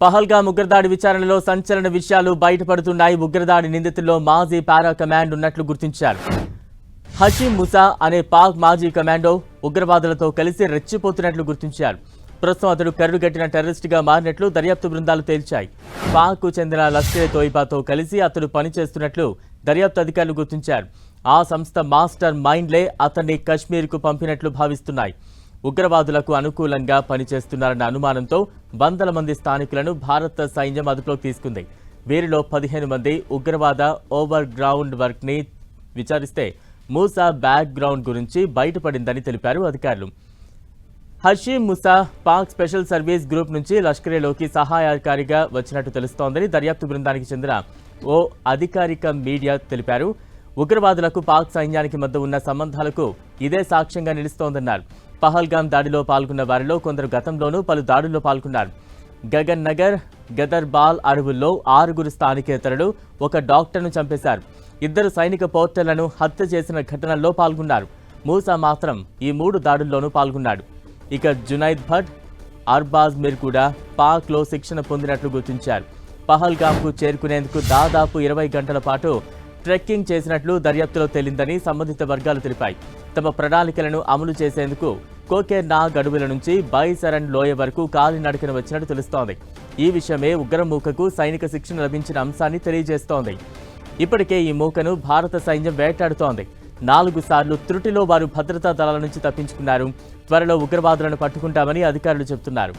పహల్గా ఉగ్రదాడి విచారణలో సంచలన విషయాలు బయటపడుతున్నాయి. ఉగ్రదాడి నిందితుల్లో మాజీ పారా కమాండ్ ఉన్నట్లు గుర్తించారు. హషీం ముసా అనే పాక్ మాజీ కమాండో ఉగ్రవాదులతో కలిసి రెచ్చిపోతున్నట్లు గుర్తించారు. ప్రస్తుతం అతడు కరుడుగట్టిన టెర్రరిస్టుగా మారినట్లు దర్యాప్తు బృందాలు తేల్చాయి. పాక్కు చెందిన లష్కరే తోయిబాతో కలిసి అతడు పనిచేస్తున్నట్లు దర్యాప్తు అధికారులు గుర్తించారు. ఆ సంస్థ మాస్టర్ మైండ్లే అతన్ని కశ్మీర్కు పంపినట్లు భావిస్తున్నాయి. ఉగ్రవాదులకు అనుకూలంగా పనిచేస్తున్నారన్న అనుమానంతో వందల మంది స్థానికులను భారత సైన్యం అదుపులోకి తీసుకుంది. వీరిలో పదిహేను మంది ఉగ్రవాద ఓవర్ గ్రౌండ్ వర్క్ని విచారిస్తే మూసా బ్యాక్ గ్రౌండ్ గురించి బయటపడిందని తెలిపారు అధికారులు. Hashim Musa Pak special service group నుంచి లష్కరేలోకి సహాయకారిగా వచ్చినట్టు తెలుస్తోందని దర్యాప్తు బృందానికి చెందిన ఓ అధికారిక మీడియా తెలిపారు. ఉగ్రవాదులకు పాక్ సైన్యానికి మధ్య ఉన్న సంబంధాలకు ఇదే సాక్ష్యంగా నిలుస్తోందన్నారు. పహల్గామ్ దాడిలో పాల్గొన్న వారిలో కొందరు గతంలోనూ పలు దాడుల్లో పాల్గొన్నారు. గగన్ నగర్ గదర్బాల్ అడవుల్లో ఆరుగురు స్థానికేతరులు ఒక డాక్టర్ను చంపేశారు. ఇద్దరు సైనిక పోర్టర్లను హత్య చేసిన ఘటనల్లో పాల్గొన్నారు. మూసా మాత్రం ఈ మూడు దాడుల్లోనూ పాల్గొన్నాడు. ఇక జునైద్ భట్ అర్బాజ్ మీర్ కూడా పాక్లో శిక్షణ పొందినట్లు గుర్తించారు. పహల్గామ్కు చేరుకునేందుకు దాదాపు ఇరవై గంటల పాటు ట్రెక్కింగ్ చేసినట్లు దర్యాప్తులో తేలిందని సంబంధిత వర్గాలు తెలిపాయి. తమ ప్రణాళికలను అమలు చేసేందుకు కోకేర్నా గడువుల నుంచి బైసరన్ లోయ వరకు కాలినడకన వచ్చినట్టు తెలుస్తోంది. ఈ విషయమే ఉగ్రమూకకు సైనిక శిక్షణ లభించిన అంశాన్ని తెలియజేస్తోంది. ఇప్పటికే ఈ మూకను భారత సైన్యం వేటాడుతోంది. నాలుగు సార్లు త్రుటిలో వారు భద్రతా దళాల నుంచి తప్పించుకున్నారు. త్వరలో ఉగ్రవాదులను పట్టుకుంటామని అధికారులు చెబుతున్నారు.